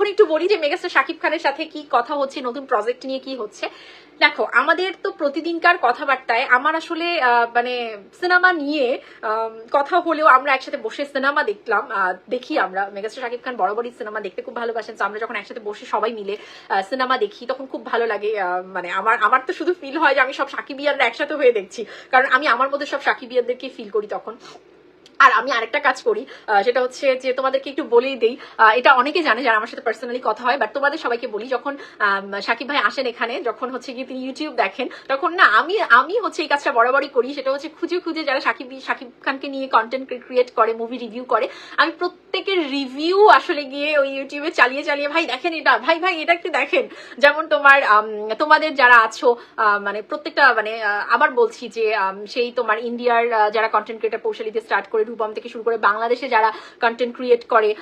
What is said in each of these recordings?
এখন একটু বলি যে মেগাস্টার শাকিব খানের সাথে কি কথা হচ্ছে, নতুন প্রজেক্ট নিয়ে কি হচ্ছে। দেখো, আমাদের তো প্রতিদিনকার কথাবার্তায় আমার আসলে মানে সিনেমা নিয়ে কথা হলেও আমরা একসাথে বসে সিনেমা দেখলাম। দেখি আমরা, মেগাস্টার শাকিব খান বরাবরই সিনেমা দেখতে খুব ভালোবাসেন। তো আমরা যখন একসাথে বসে সবাই মিলে সিনেমা দেখি, তখন খুব ভালো লাগে মানে আমার আমার তো শুধু ফিল হয় যে আমি সব সাকিবিয়ানরা একসাথে হয়ে দেখছি। কারণ আমি আমার মধ্যে সব সাকিবিয়ানদেরকে ফিল করি তখন। আর আমি আরেকটা কাজ করি সেটা হচ্ছে যে তোমাদেরকে একটু বলেই দেই এটা অনেকে জানে যারা আমার সাথে পার্সোনালি কথা হয় বাট তোমাদের সবাইকে বলি, যখন সাকিব ভাই আসেন এখানে, যখন হচ্ছে গিয়ে তিনি ইউটিউব দেখেন, তখন না আমি আমি হচ্ছে এই কাজটা বরাবরই করি, সেটা হচ্ছে খুঁজে খুঁজে যারা সাকিব সাকিব খানকে নিয়ে কন্টেন্ট ক্রিয়েট করে মুভি রিভিউ করে, আমি প্রত্যেকের রিভিউ আসলে গিয়ে ওই ইউটিউবে চালিয়ে চালিয়ে, ভাই, দেখেন এটা, ভাই ভাই, এটা একটু দেখেন। যেমন তোমার তোমাদের যারা আছো মানে প্রত্যেকটা মানে আবার বলছি যে সেই তোমার ইন্ডিয়ার যারা কন্টেন্ট ক্রিয়েটার পৌশালিতে স্টার্ট করে রূপম থেকে শুরু করে বাংলাদেশে যারা কন্টেন্ট ক্রিয়েট করে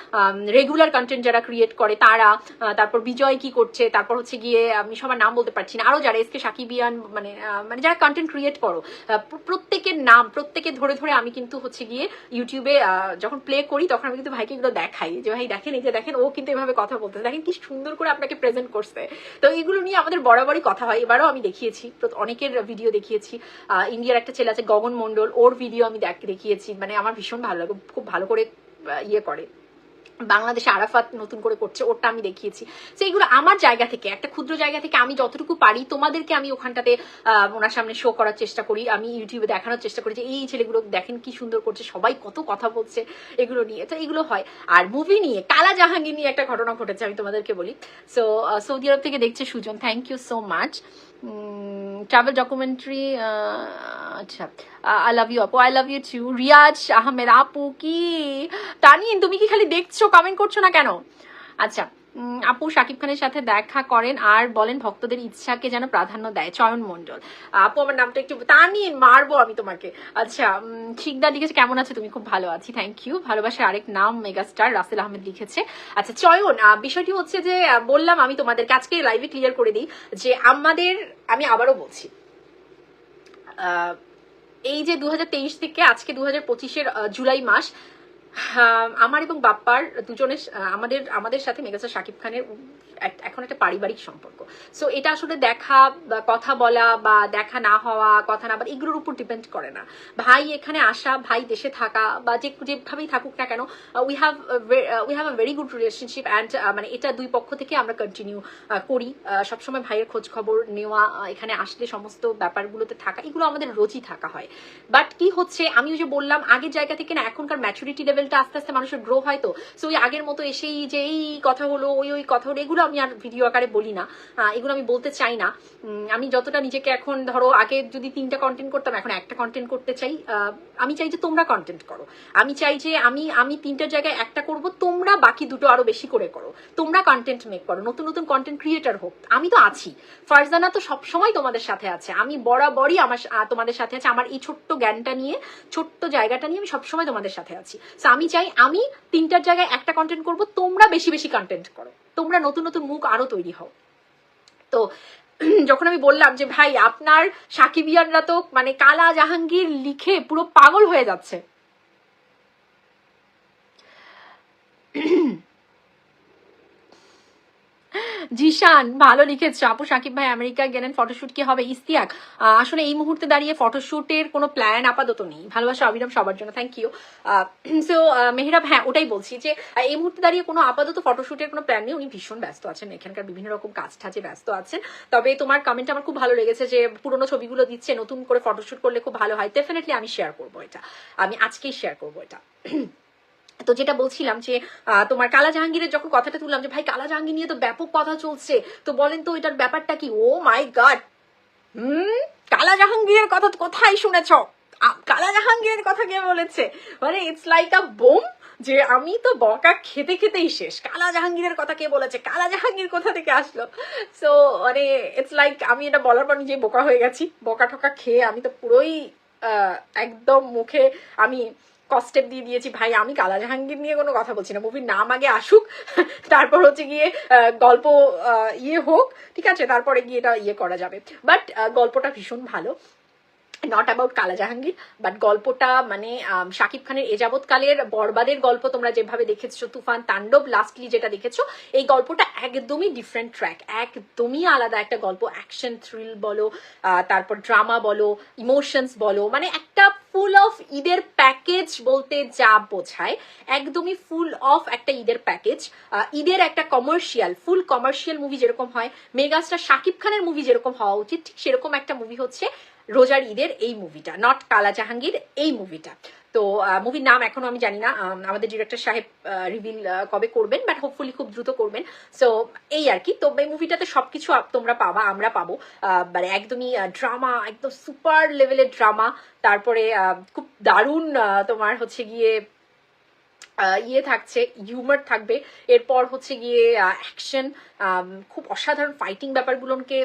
রেগুলার কন্টেন্ট যারা ক্রিয়েট করে, তারা তারপর বিজয় কি করছে, তারপর হচ্ছে গিয়ে আমি সবার নাম বলতে পারছি না। আরও যারা এসকে সাকিবিয়ান মানে মানে যারা কন্টেন্ট ক্রিয়েট করো প্রত্যেকের নাম, প্রত্যেকে ধরে ধরে আমি কিন্তু হচ্ছে গিয়ে ইউটিউবে যখন প্লে করি তখন আমি কিন্তু ভাইকে এগুলো দেখাই যে, ভাই, দেখেন এই যে দেখেন, ও কিন্তু এভাবে কথা বলতেছে। দেখেন কি সুন্দর করে আপনাকে প্রেজেন্ট করছে। তো এগুলো নিয়ে আমাদের বরাবরই কথা হয়। এবারও আমি দেখিয়েছি অনেকের ভিডিও দেখিয়েছি। ইন্ডিয়ার একটা ছেলে আছে গগন মন্ডল ওর ভিডিও আমি দেখ- দেখিয়েছি। মানে আমার ভীষণ ভালো লাগে, খুব ভালো করে ইয়ে করে। বাংলাদেশে আরাফাত নতুন করে করছে ওটা আমি দেখিয়েছি। তো এইগুলো আমার জায়গা থেকে, একটা ক্ষুদ্র জায়গা থেকে আমি যতটুকু পারি, তোমাদেরকে আমি ওখানটাতে ওনার সামনে শো করার চেষ্টা করি, আমি ইউটিউবে দেখানোর চেষ্টা করি যে, এই ছেলেগুলো দেখেন কি সুন্দর করছে, সবাই কত কথা বলছে এগুলো নিয়ে। তো এগুলো হয়। আর মুভি নিয়ে, কালা জাহাঙ্গীর নিয়ে একটা ঘটনা ঘটেছে, আমি তোমাদেরকে বলি। সো সৌদি আরব থেকে দেখছে Sujon thank you so much travel documentary আচ্ছা আই লাভ ইউ আপু I love you too Riaz, Ahmed, আপু, কি? তানিন, তুমি কি খালি দেখছ কমেন্ট করছ না কেন? আচ্ছা আপু শাকিব খানের সাথে দেখা করেন আর বলেন ভক্তদের ইচ্ছাকে যেন প্রাধান্য দেয়। চয়ন মন্ডল আপু আমার নামটা একটু তা নিয়ে মারবো আমি তোমাকে। আচ্ছা উম, শিকদা লিখেছে কেমন আছে? তুমি খুব ভালো আছি থ্যাংক ইউ ভালোবাসার আরেক নাম মেগাস্টার রাসেল আহমেদ লিখেছে। আচ্ছা চয়ন বিষয়টি হচ্ছে যে বললাম আমি তোমাদেরকে আজকে লাইভে ক্লিয়ার করে দিই যে আমাদের আমি আবারও বলছি এই যে দু হাজার তেইশ থেকে আজকে দু হাজার পঁচিশের জুলাই মাস আমার এবং বাপ্পার দুজনের আমাদের আমাদের সাথে মেগাস্টার শাকিব খানের এখন একটা পারিবারিক সম্পর্ক। সো এটা আসলে দেখা বা কথা বলা বা দেখা না হওয়া, কথা না বা এগুলোর উপর ডিপেন্ড করে না। ভাই এখানে আসা, ভাই দেশে থাকা বা যে, যেভাবেই থাকুক না কেন we have we have a very good relationship and মানে এটা দুই পক্ষ থেকে আমরা কন্টিনিউ করি। সবসময় ভাইয়ের খোঁজ খবর নেওয়া এখানে আসলে সমস্ত ব্যাপারগুলোতে থাকা, এগুলো আমাদের রোজই থাকা হয়। বাট কি হচ্ছে, আমি যে বললাম, আগের জায়গা থেকে না, এখনকার ম্যাচুরিটি লেভেলটা আস্তে আস্তে মানুষের গ্রো হয় তো। সো ওই আগের মতো এসেই যে এই কথা হলো ওই ওই কথা হলো এগুলো আমি আর ভিডিও আকারে বলি না। এগুলো আমি বলতে চাই না। আমি যতটা নিজেকে এখন ধরো, আগে যদি তিনটা কন্টেন্ট করতাম, এখন একটা কন্টেন্ট করতে চাই। আমি চাই যে তোমরা কন্টেন্ট করো। আমি চাই যে আমি আমি তিনটার জায়গায় একটা করব, তোমরা বাকি দুটো আরও বেশি করে করো। তোমরা কন্টেন্ট মেক করো, নতুন নতুন কন্টেন্ট ক্রিয়েটার হোক। আমি তো আছি। ফারজানা তো সবসময় তোমাদের সাথে আছে। আমি বরাবরই আমার তোমাদের সাথে আছে। আমার এই ছোট্ট জ্ঞানটা নিয়ে, ছোট্ট জায়গাটা নিয়ে আমি সবসময় তোমাদের সাথে আছি। আমি চাই আমি তিনটার জায়গায় একটা কন্টেন্ট করব, তোমরা বেশি বেশি কন্টেন্ট করো। তোমরা নতুন নতুন মুখ আরও তৈরি হও। তো যখন আমি বললাম যে, ভাই, আপনার সাকিবিয়ানরা তো মানে কালা জাহাঙ্গীর লিখে পুরো পাগল হয়ে যাচ্ছে। জিশান, ভালো লিখেছো। আপু, সাকিব ভাই আমেরিকা গেলেন ফটোশুট কি হবে? ইস্তিয়াক আসলে এই মুহূর্তে দাঁড়িয়ে ফটোশুটের কোনো প্ল্যান আপাতত নেই। ভালোবাসা, অবিরাম সবার জন্য থ্যাংক ইউ সো মেহরাব হ্যাঁ ওটাই বলছি যে এই মুহূর্তে দাঁড়িয়ে কোনো আপাতত ফটোশুটের কোনো প্ল্যান নেই। উনি ভীষণ ব্যস্ত আছেন, এখানকার বিভিন্ন রকম কাজ টাজে ব্যস্ত আছেন। তবে তোমার কমেন্ট আমার খুব ভালো লেগেছে যে, পুরোনো ছবিগুলো দিচ্ছে, নতুন করে ফটোশুট করলে খুব ভালো হয়। ডেফিনেটলি আমি শেয়ার করব এটা। আমি আজকেই শেয়ার করব এটা। তো যেটা বলছিলাম যে তোমার কালা জাহাঙ্গীরের যখন কথাটা তুললাম যে, ভাই কালা জাহাঙ্গীর নিয়ে তো ব্যাপক কথা চলছে। তো বলেন তো এটার ব্যাপারটা কি? Oh my god hmm? কালা জাহাঙ্গীরের কথা কোথায় শুনেছ? কালা জাহাঙ্গীরের কথা কে বলেছে? মানে ইটস লাইক আ বোম যে, আমি তো বকা খেতে খেতেই শেষ। কালা জাহাঙ্গীরের কথা কে বলেছে? কালা জাহাঙ্গীর কোথা থেকে আসলো? সো মানে ইটস লাইক আমি এটা বলার পর নিজে বোকা হয়ে গেছি। বকা ঠকা খেয়ে আমি তো পুরোই একদম মুখে আমি কস্টেপ দিয়ে দিয়েছি, ভাই, আমি কালা জাহাঙ্গীর নিয়ে কোনো কথা বলছি না। মুভির নাম আগে আসুক, তারপর হচ্ছে গিয়ে গল্প ইয়ে হোক, ঠিক আছে? তারপরে গিয়ে এটা ইয়ে করা যাবে। বাট গল্পটা ভীষণ ভালো। নট অ্যাবাউট কালা জাহাঙ্গীর বাট গল্পটা মানে শাকিব খানের এ যাবৎকালের বরবাদের গল্প তোমরা যেভাবে দেখেছ, তুফান তাণ্ডব লাস্টলি যেটা দেখেছ, এই গল্পটা একদমই ডিফারেন্ট ট্র্যাক একদমই আলাদা একটা গল্প। অ্যাকশন থ্রিল বলো তারপর ড্রামা বলো ইমোশনস বলো মানে একটা ফুল অফ ঈদের প্যাকেজ বলতে যা বোঝায়, একদমই ফুল অফ একটা ঈদের প্যাকেজ ঈদের একটা কমার্শিয়াল ফুল কমার্শিয়াল মুভি যেরকম হয়, মেগাস্টার শাকিব খানের মুভি যেরকম হওয়া উচিত, ঠিক সেরকম একটা মুভি হচ্ছে রোজার ঈদের এই মুভিটা নট কালা জাহাঙ্গীর, এই মুভিটা। তো মুভির নাম এখনও আমি জানি না আমাদের ডিরেক্টর সাহেব রিভিল কবে করবেন বাট হোপফুলি খুব দ্রুত করবেন। সো এই আর কি। তো, এই মুভিটাতে সবকিছু তোমরা পাবা, আমরা পাবো। মানে একদমই ড্রামা একদম সুপার লেভেলের ড্রামা তারপরে খুব দারুণ তোমার হচ্ছে গিয়ে ইয়ে থাকছে হিউমার থাকবে। এরপর হচ্ছে গিয়ে অ্যাকশন খুব অসাধারণ ফাইটিং ব্যাপারগুলোকে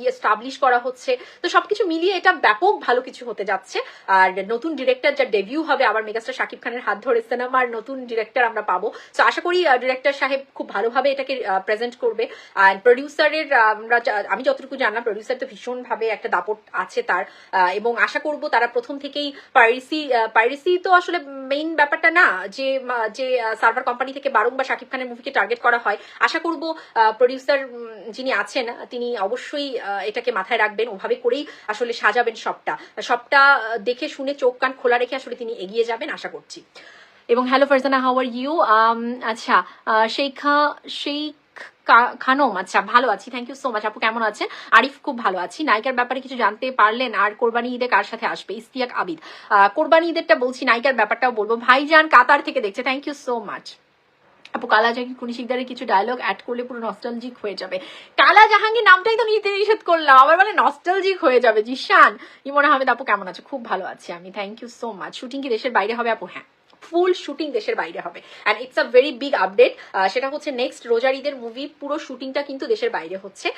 ইয়ে স্টাবলিশ করা হচ্ছে। তো সবকিছু মিলিয়ে এটা ব্যাপক ভালো কিছু হতে যাচ্ছে। আর নতুন ডিরেক্টর ডেবিউ হবে আবার মেগাস্টার শাকিব খানের হাত ধরে সিনেমার নতুন ডিরেক্টর আমরা পাবো। তো আশা করি ডিরেক্টর সাহেব খুব ভালোভাবে এটাকে প্রেজেন্ট করবে। আর প্রডিউসারের আমরা আমি যতটুকু জানলাম প্রডিউসার তো ভীষণভাবে একটা দাপট আছে তার। এবং আশা করব তারা প্রথম থেকেই পাইরেসি পাইরেসি তো আসলে মেইন ব্যাপারটা না, যে যে সার্ভার কোম্পানি থেকে বারংবার শাকিব খানের মুভিকে টার্গেট করা হয়। আশা করব প্রডিউসার যিনি আছেন, তিনি অবশ্যই আহ, এটাকে মাথায় রাখবেন ওভাবে করেই আসলে সাজাবেন সবটা। সবটা দেখে শুনে চোখ কান খোলা রেখে আসলে তিনি এগিয়ে যাবেন আশা করছি। এবং hello Farzana how are you আচ্ছা শেখা শেখ খানম আচ্ছা ভালো আছি থ্যাংক ইউ সো মাচ আপু কেমন আছেন? আরিফ খুব ভালো আছি। নায়িকার ব্যাপারে কিছু জানতে পারলেন আর কোরবানি ঈদে কার সাথে আসবে? ইস্তিয়াক আবিদ। কোরবানি ঈদেরটা বলছি নায়িকার ব্যাপারটাও বলব। ভাইজান কাতার থেকে দেখছে থ্যাংক ইউ সো মাচ আপু, কালা জাহাঙ্গীর কুনি শিকদারের কিছু ডায়লগ অ্যাড করলে পুরো নস্টালজিক হয়ে যাবে। কালা জাহাঙ্গীর নামটাই তো নিতে নিষেধ করলাম, আবার বলে নস্টালজিক হয়ে যাবে। জিশান, ইমন আহমেদ আপু, কেমন আছো? খুব ভালো আছি আমি thank you so much shooting কি দেশের বাইরে হবে আপু? হ্যাঁ ফুল শুটিং দেশের বাইরে হবে। And it's a very big update সেটা হচ্ছে নেক্সট রোজার ঈদের মুভি পুরো শুটিংটা কিন্তু দেশের বাইরে হচ্ছে।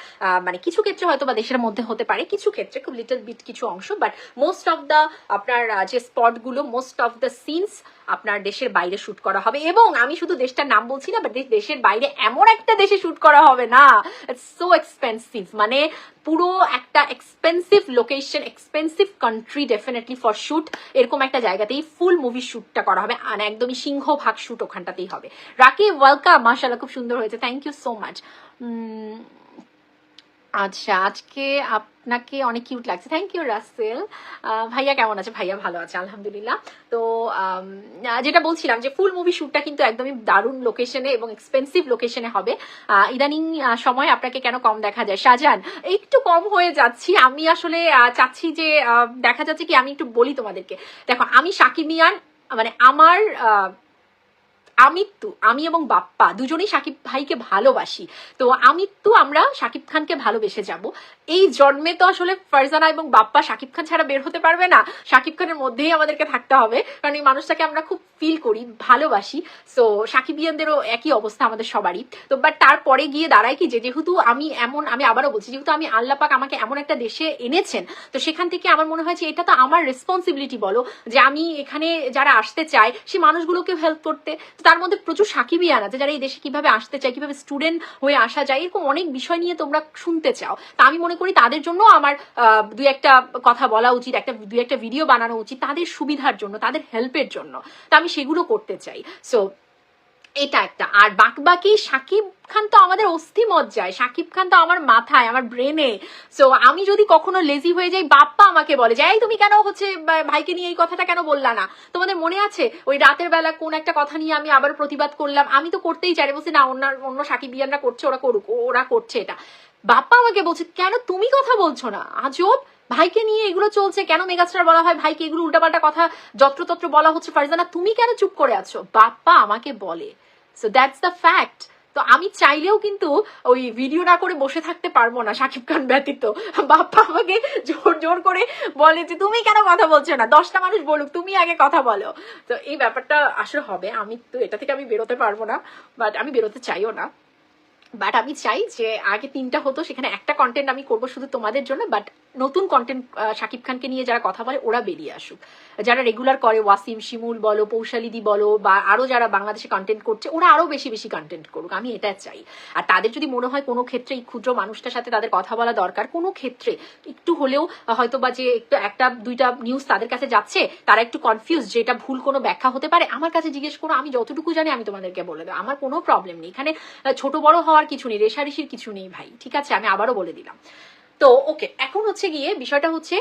মানে কিছু ক্ষেত্রে হয়তো বা দেশের মধ্যে হতে পারে, কিছু ক্ষেত্রে খুব লিটল বিট কিছু অংশ বাট মোস্ট অফ দ্য আপনার যে স্পটগুলো মোস্ট অফ দ্য সিনস আপনার দেশের বাইরে শুট করা হবে। এবং আমি শুধু দেশটার নাম বলছি না বাট দেশের বাইরে এমন একটা দেশে শুট করা হবে না। ইটস সো এক্সপেন্সিভ মানে পুরো একটা expensive location expensive country definitely for shoot এরকম একটা জায়গাতেই ফুল মুভি শুটটা করা হবে। আর একদমই সিংহভাগ শুট ওখানটাতেই হবে। রাকি ওয়েলকাম মাশাআল্লাহ, খুব সুন্দর হয়েছে। থ্যাংক ইউ সো মাচ আচ্ছা আজকে আপনাকে অনেক কিউট লাগছে। থ্যাংক ইউ রাসেল ভাইয়া কেমন আছে? ভাইয়া ভালো আছে, আলহামদুলিল্লাহ। তো যেটা বলছিলাম যে ফুল মুভি শ্যুটটা কিন্তু একদমই দারুণ লোকেশনে এবং এক্সপেন্সিভ লোকেশনে হবে। ইদানিং সময় আপনাকে কেন কম দেখা যায়? শাহজাহান, একটু কম হয়ে যাচ্ছি। আমি আসলে চাচ্ছি যে দেখা যাচ্ছে কি, আমি একটু বলি তোমাদেরকে। দেখো, আমি সাকিবিয়ান মানে আমার আমিত্তু আমি এবং বাপ্পা দুজনেই সাকিব ভাইকে ভালোবাসি। তো আমিত্তু আমরা সাকিব খানকে ভালোবেসে যাব। এই জন্মে তো আসলে ফারজানা এবং বাপ্পা সাকিব খান ছাড়া বের হতে পারবে না। সাকিব খানের মধ্যেই আমাদেরকে থাকতে হবে। কারণ এই মানুষটাকে আমরা খুব ফিল করি, ভালোবাসি। সো সাকিবিয়ানদেরও একই অবস্থা আমাদের সবারই। তো বাট তারপরে গিয়ে দাঁড়ায় কি যে, যেহেতু আমি এমন, আমি আবারও বলছি, যেহেতু আমি আল্লাহ পাক আমাকে এমন একটা দেশে এনেছেন, তো সেখান থেকে আমার মনে হয় যে, এটা তো আমার রেসপন্সিবিলিটি বলো। যে আমি এখানে যারা আসতে চায় সেই মানুষগুলোকে হেল্প করতে। তার মধ্যে প্রচুর সাকিবিয়ান আছে, যারা এই দেশে কীভাবে আসতে চায়, কীভাবে স্টুডেন্ট হয়ে আসা যায়, এরকম অনেক বিষয় নিয়ে তোমরা শুনতে চাও। তা আমি মনে করি তাদের জন্য আমার দুই একটা কথা বলা উচিত, একটা, দুই একটা ভিডিও বানানো উচিত তাদের সুবিধার জন্য, তাদের হেল্পের জন্য। তা আমি সেগুলো করতে চাই। সো এটা একটা। আর বাকবাকি সাকিব খান তো আমাদের অস্থি মজ্জায়, সাকিব খান তো আমার মাথায়, আমার ব্রেনে সো আমি যদি কখনো লেজি হয়ে যাই, বাপ্পা আমাকে বলে যে, এই তুমি কেন হচ্ছে ভাইকে নিয়ে এই কথাটা কেন বললা না? তোমাদের মনে আছে? ওই রাতের বেলা কোন একটা কথা নিয়ে আমি আবার প্রতিবাদ করলাম। আমি তো করতেই চাই বলছি, না, অন্য অন্য সাকিবিয়ানরা করছে, ওরা করুক ওরা করছে এটা। বাপ্পা আমাকে বলছে, কেন তুমি কথা বলছো না? আজব! ভাইকে নিয়ে এগুলো চলছে, কেন মেগাস্টার বলা হয়? ভাইকে এগুলো উল্টাপাল্টা কথা, যত্রতত্র বলা হচ্ছে ফারজানা, তুমি কেন চুপ করে আছো? বাপ্পা আমাকে বলে। সো দ্যাটস দ্য ফ্যাক্ট তো আমি চাইলেও কিন্তু ওই ভিডিও না করে বসে থাকতে পারব না সাকিব খান ব্যতীত। বাপ্পা আমাকে জোর জোর করে বলে যে, তুমি কেন কথা বলছো না? দশটা মানুষ বলুক, তুমি আগে কথা বলো। তো এই ব্যাপারটা আসলে হবে। আমি তো এটা থেকে আমি বেরোতে পারব না বাট আমি বেরোতে চাইও না। বাট আমি চাই যে আগে তিনটা হতো, সেখানে একটা কন্টেন্ট আমি করব শুধু তোমাদের জন্য বাট নতুন কন্টেন্ট শাকিব খানকে নিয়ে যারা কথা বলে, ওরা বেরিয়ে আসুক। যারা রেগুলার করে, ওয়াসিম, শিমুল বলো পৌশালিদি বলো, বা আরও যারা বাংলাদেশে কন্টেন্ট করছে, ওরা আরও বেশি বেশি কন্টেন্ট করুক, আমি এটা চাই। আর তাদের যদি মনে হয় কোনো ক্ষেত্রে এই ক্ষুদ্র মানুষটার সাথে তাদের কথা বলা দরকার, কোনো ক্ষেত্রে একটু হলেও হয়তো বা যে একটু একটা, দুইটা নিউজ তাদের কাছে যাচ্ছে, তারা একটু কনফিউজ যে এটা ভুল কোনো ব্যাখ্যা হতে পারে, আমার কাছে জিজ্ঞেস করো, আমি যতটুকু জানি আমি তোমাদেরকে বলে দেবো, আমার কোনো প্রবলেম নেই। এখানে ছোট বড় হওয়ার কিছু নেই রেশারেশির কিছু নেই ভাই। ঠিক আছে আমি আবারও বলে দিলাম। তো ওকে এখন হচ্ছে গিয়ে বিষয়টা হচ্ছে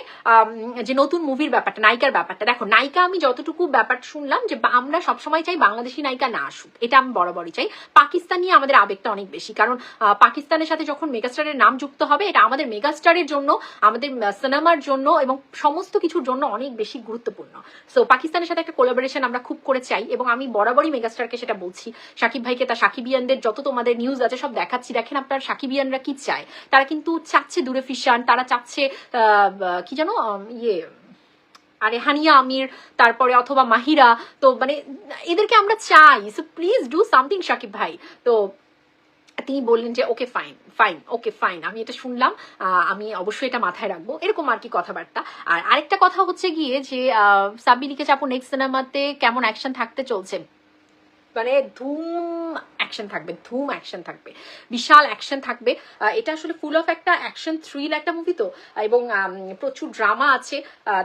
যে নতুন মুভির ব্যাপারটা, নায়িকার ব্যাপারটা। দেখো, নায়িকা আমি যতটুকু ব্যাপার শুনলাম যে আমরা সবসময় চাই বাংলাদেশি নায়িকা না আসুক, এটা আমি বরাবরই চাই। পাকিস্তান নিয়ে আমাদের আবেগটা অনেক বেশি, কারণ পাকিস্তানের সাথে যখন মেগাস্টারের নাম যুক্ত হবে, এটা আমাদের মেগাস্টারের জন্য, আমাদের সিনেমার জন্য এবং সমস্ত কিছুর জন্য অনেক বেশি গুরুত্বপূর্ণ। সো পাকিস্তানের সাথে একটা কোলাবোরেশন আমরা খুব করে চাই এবং আমি বরাবরই মেগাস্টারকে সেটা বলছি। সাকিব ভাইকে, তার সাকিবিয়ানদের যত তোমাদের নিউজ আছে, সব দেখাচ্ছি। দেখেন আপনার সাকিবিয়ানরা কি চায়? তারা কিন্তু চাচ্ছে দূরে ফিশান তারা চাচ্ছে কি জানো ইয়ে আরে হানিয়া আমির, তারপরে অথবা মাহিরা, তো মানে এদেরকে আমরা চাই। So please do something Shakib ভাই। তো তিনি বললেন যে okay fine fine okay fine আমি এটা শুনলাম আমি অবশ্যই এটা মাথায় রাখব। এরকম আর কি কথাবার্তা। আর আরেকটা কথা হচ্ছে গিয়ে যে সাব্বি লিখেছে নেক্সট সিনেমাতে কেমন অ্যাকশন থাকতে চলছে? মানে ধুম অ্যাকশন থাকবে, ধুম অ্যাকশন থাকবে, বিশাল অ্যাকশন থাকবে। এটা আসলে ফুল অফ একটা অ্যাকশন থ্রিল একটা মুভি তো। এবং প্রচুর ড্রামা আছে।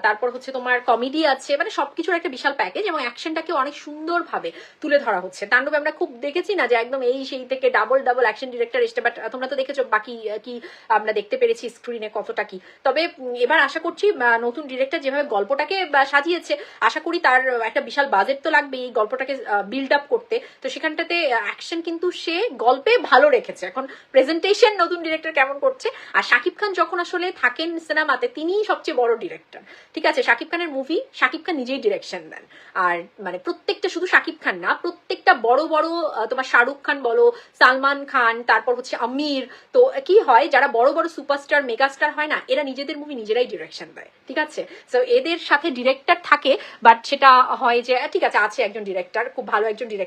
তারপর হচ্ছে তোমার কমেডি আছে। মানে সবকিছুর একটা বিশাল প্যাকেজ এবং অ্যাকশনটাকে অনেক সুন্দরভাবে তুলে ধরা হচ্ছে। তাণ্ডব আমরা খুব দেখেছি না যে একদম এই সেই থেকে ডাবল ডাবল অ্যাকশন ডিরেক্টর এসছে বাট তোমরা তো দেখেছ বাকি কি আমরা দেখতে পেরেছি স্ক্রিনে কতটা কি। তবে এবার আশা করছি নতুন ডিরেক্টর যেভাবে গল্পটাকে সাজিয়েছে, আশা করি তার একটা বিশাল বাজেট তো লাগবে এই গল্পটাকে বিল্ড আপ করতে তো সেখানটাতে অ্যাকশন কিন্তু সে গল্পে ভালো রেখেছে। এখন প্রেজেন্টেশন নতুন ডিরেক্টর কেমন করছে? আর শাকিব খান যখন আসলে থাকেন সিনেমাতে তিনিই সবচেয়ে বড় ডিরেক্টর ঠিক আছে? শাকিব খানের মুভি শাকিব খান নিজেই ডিরেকশন দেন। আর মানে প্রত্যেকটা, শুধু শাকিব খান না, প্রত্যেকটা বড় বড় তোমার শাহরুখ খান বলো, সালমান খান, তারপর হচ্ছে আমির, তো কি হয়, যারা বড় বড় সুপারস্টার মেগাস্টার হয় না, এরা নিজেদের মুভি নিজেরাই ডিরেকশন দেয়। ঠিক আছে? তো এদের সাথে ডিরেক্টর থাকে বাট সেটা হয় যে ঠিক আছে আছে একজন ডিরেক্টর খুব ভালো একজন ডিরেক্টর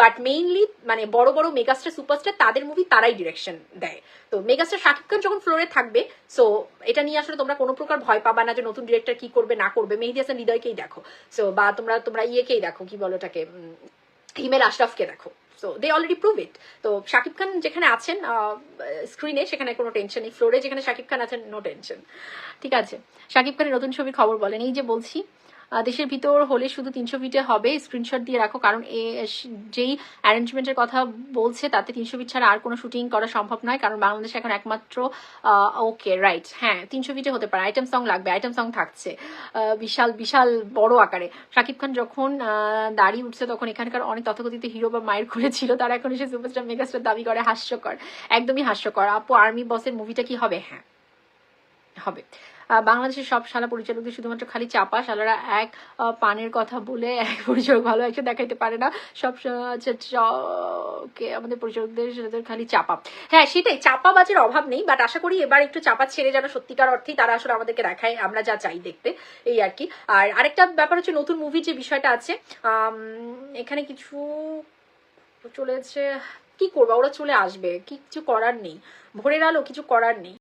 বাট মেইনলি মানে বড় বড় মেগাস্টার সুপারস্টার তাদের মুভি তারাই ডিরেকশন দেয়। তো মেগাস্টার শাকিব খান যখন ফ্লোরে থাকবে সো এটা নিয়ে আসলে তোমরা কোনো প্রকার ভয় পাবা না যে নতুন ডিরেক্টর কি করবে, না করবে। মেহেদি হাসান হৃদয়কেই দেখো। সো বা তোমরা তোমরা ইয়েকেই দেখো, কি বলো ওটাকে হিমেল আশরাফকে দেখো। So they already prove it তো শাকিব খান যেখানে আছেন স্ক্রিনে সেখানে কোনো টেনশন নেই। ফ্লোরে যেখানে শাকিব খান আছেন নো টেনশন ঠিক আছে? শাকিব খানের নতুন ছবির খবর বলেন। এই যে বলছি দেশের ভিতর হলে শুধু তিনশো ফিটে হবে। স্ক্রিনশট দিয়ে রাখো, কারণ এ যেই অ্যারেঞ্জমেন্টের কথা বলছে, তাতে তিনশো ফিট ছাড়া আর কোনো শুটিং করা সম্ভব নয়, কারণ বাংলাদেশে এখন একমাত্র ওকে রাইট হ্যাঁ তিনশো ফিটে হতে পারে। আইটেম সং লাগবে আইটেম সং থাকছে বিশাল বিশাল বড় আকারে। শাকিব খান যখন দাড়ি উঠছে, তখন এখানকার অনেক তথাকথিত হিরো বা মায়ের খুলেছিল তারা এখন এসে সুপারস্টার মেগাস্টার দাবি করে, হাস্যকর, একদমই হাস্যকর। আপু আর্মি বসের মুভিটা কি হবে? হ্যাঁ হবে। বাংলাদেশের সব শালা পরিচালকদের শুধুমাত্র খালি চাপা, শালারা এক পানের কথা বলে এক পরিচালক ভালো একশো দেখাইতে পারে না। সব কে আমাদের পরিচালকদের খালি চাপা। হ্যাঁ সেটাই চাপাবাজের অভাব নেই বাট আশা করি এবার একটু চাপা ছেড়ে যেন সত্যিকার অর্থেই তারা আসলে আমাদেরকে দেখায়, আমরা যা চাই দেখতে, এই আর কি। আর আরেকটা ব্যাপার হচ্ছে নতুন মুভির যে বিষয়টা আছে এখানে কিছু চলেছে, কি করবা? ওরা চলে আসবে, কিছু করার নেই। ভোরের আলো, কিছু করার নেই।